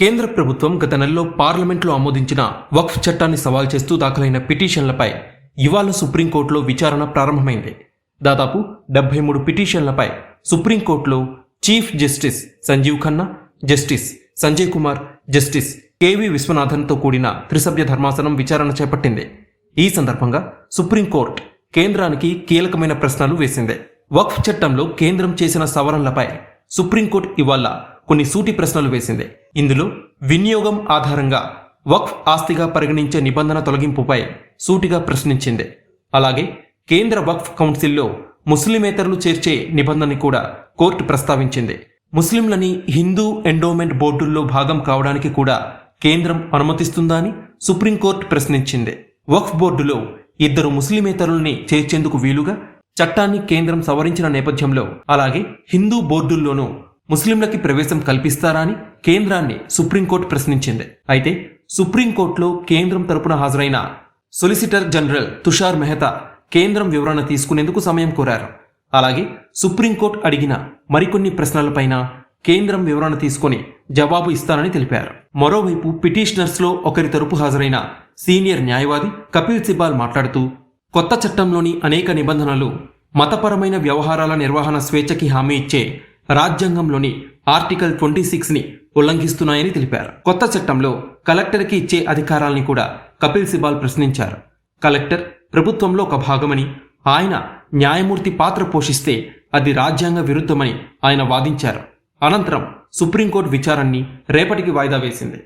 కేంద్ర ప్రభుత్వం గత నెలలో పార్లమెంట్లో ఆమోదించిన వక్ఫ్ చట్టాన్ని సవాల్ చేస్తూ దాఖలైన పిటిషన్లపై ఇవాళ సుప్రీంకోర్టులో విచారణ ప్రారంభమైంది. దాదాపు డెబ్బై మూడు పిటిషన్లపై సుప్రీంకోర్టులో chief justice Sanjiv Khanna justice Sanjay Kumar justice K V విశ్వనాథన్తో కూడిన త్రిసభ్య ధర్మాసనం విచారణ చేపట్టింది. ఈ సందర్భంగా సుప్రీంకోర్టు కేంద్రానికి కీలకమైన ప్రశ్నలు వేసింది. వక్ఫ్ చట్టంలో కేంద్రం చేసిన సవరణలపై సుప్రీంకోర్టు ఇవాళ కొన్ని సూటి ప్రశ్నలు వేసింది. ఇందులో వినియోగం ఆధారంగా వక్ఫ్ ఆస్తిగా పరిగణించే నిబంధన తొలగింపుపై సూటిగా ప్రశ్నించింది. అలాగే కేంద్ర వక్ఫ్ కౌన్సిల్లో ముస్లిమేతరులు చేర్చే నిబంధనని కూడా కోర్టు ప్రస్తావించింది. ముస్లింలని హిందూ ఎండోమెంట్ బోర్డుల్లో భాగం కావడానికి కూడా కేంద్రం అనుమతిస్తుందా అని సుప్రీంకోర్టు ప్రశ్నించింది. వక్ఫ్ బోర్డులో ఇద్దరు ముస్లిమేతరుల్ని చేర్చేందుకు వీలుగా చట్టాన్ని కేంద్రం సవరించిన నేపథ్యంలో అలాగే హిందూ బోర్డుల్లోనూ ముస్లింలకి ప్రవేశం కల్పిస్తారా అని కేంద్రాన్ని సుప్రీంకోర్టు ప్రశ్నించింది. అయితే సుప్రీంకోర్టులో కేంద్రం తరపున హాజరైన సొలిసిటర్ జనరల్ తుషార్ మెహతా కేంద్రం వివరణ తీసుకునేందుకు సమయం కోరారు. అలాగే సుప్రీంకోర్టు అడిగిన మరికొన్ని ప్రశ్నలపైన కేంద్రం వివరణ తీసుకొని జవాబు ఇస్తానని తెలిపారు. మరోవైపు పిటిషనర్స్లో ఒకరి తరపు హాజరైన సీనియర్ న్యాయవాది కపిల్ సిబాల్ మాట్లాడుతూ కొత్త చట్టంలోని అనేక నిబంధనలు మతపరమైన వ్యవహారాల నిర్వహణ స్వేచ్ఛకి హామీ ఇచ్చే రాజ్యాంగంలోని ఆర్టికల్ ట్వంటీ సిక్స్ని ఉల్లంఘిస్తున్నాయని తెలిపారు. కొత్త చట్టంలో కలెక్టర్కి ఇచ్చే అధికారాల్ని కూడా కపిల్ సిబాల్ ప్రశ్నించారు. కలెక్టర్ ప్రభుత్వంలో ఒక భాగమని ఆయన న్యాయమూర్తి పాత్ర పోషిస్తే అది రాజ్యాంగ విరుద్ధమని ఆయన వాదించారు. అనంతరం సుప్రీంకోర్టు విచారాన్ని రేపటికి వాయిదా వేసింది.